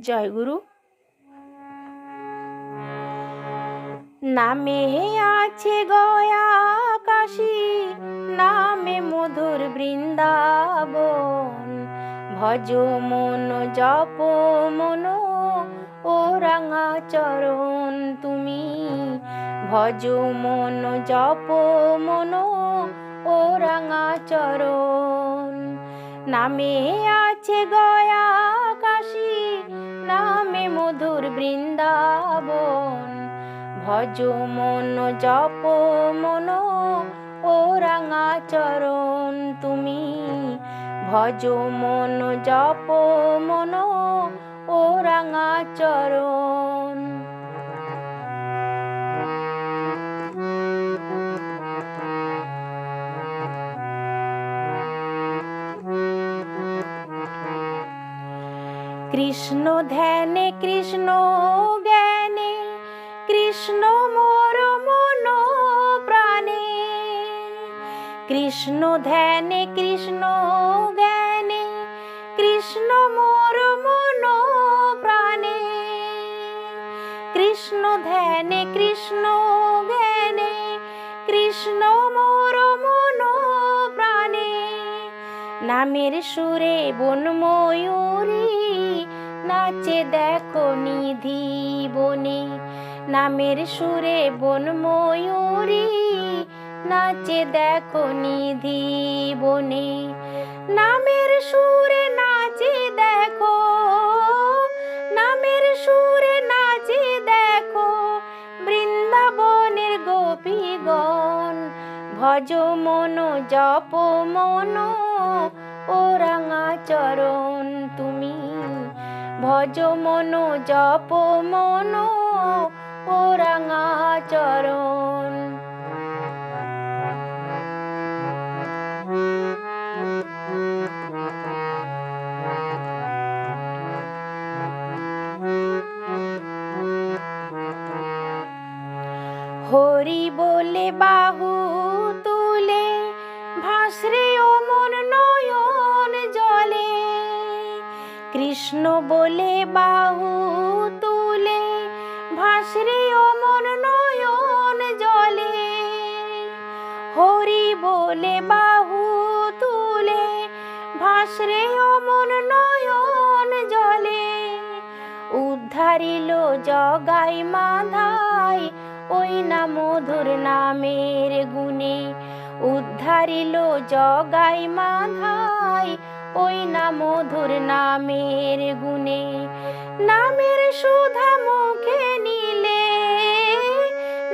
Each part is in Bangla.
জয়গুরু নামে আছে গয়া কাশী, নামে মধুর বৃন্দাবন। ভজ মন, জপ মন, ও রাঙা চরণ তুমি। ভজ মন, জপ মন, ও রাঙা চরণ। নামে আছে গয়া মধুর বৃন্দাবন, ভজ মন, জপ মন ও রাঙা চরণ, তুমি ভজ মন, জপ মন ও রাঙা চরণ। কৃষ্ণ ধ্যানে, কৃষ্ণ জ্ঞানে, কৃষ্ণ মোর মন প্রাণে কৃষ্ণ ধ্যানে, কৃষ্ণ জ্ঞানে, কৃষ্ণ মোর মন প্রাণে কৃষ্ণ ধ্যানে, কৃষ্ণ জ্ঞানে, কৃষ্ণ মোর মন প্রাণে নামের সুরে বন ময়ূরী নাচে দেখো নিধি বনে। নামের সুরে বন ময়ূরী। নাচে দেখো নিধি বনে। নামের সুরে নাচে দেখো। নামের সুরে নাচে দেখো। বৃন্দাবনের গোপীগণ। ভজ মন, জপ মন। ও রাঙা চরণ তুমি। ভজ মন জপ মন ও চরণ। হরি বলে বাহু তুলে ভাসরে ও মন কৃষ্ণ বলে বাহু তুলে, ভাসরে মন নয়ন জলে। হরি বলে বাহু তুলে, ভাসরে মন নয়ন জলে। উদ্ধারিল জগাই মাধাই, ওই না মধুর নামের গুণে। উদ্ধারিল জগাই মাধাই ওই না মধুর নামের গুণে, নামের সুধা মুখে নিলে,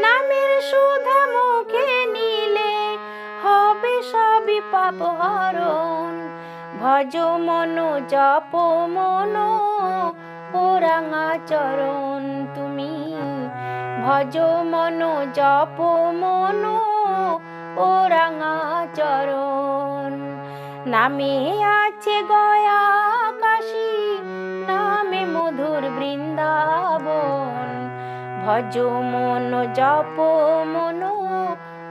নামের সুধা মুখে নিলে হবে সবই পাপ হরণ। ভজ মন, জপ মন ও রাঙা চরণ তুমি। ভজ মন, জপ মন ও রাঙা চরণ নামে আছে গয়া কাশী, নামে মধুর বৃন্দাবন। ভজ মন, জপ মন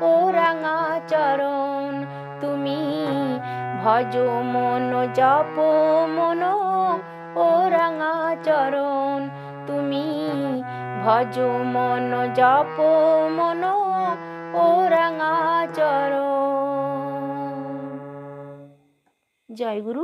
ও রাঙা চরণ। তুমি ভজ মন, জপ মন ও রাঙা চরণ। তুমি ভজ মন, জপ মন ও রাঙা চরণ। জয় গুরু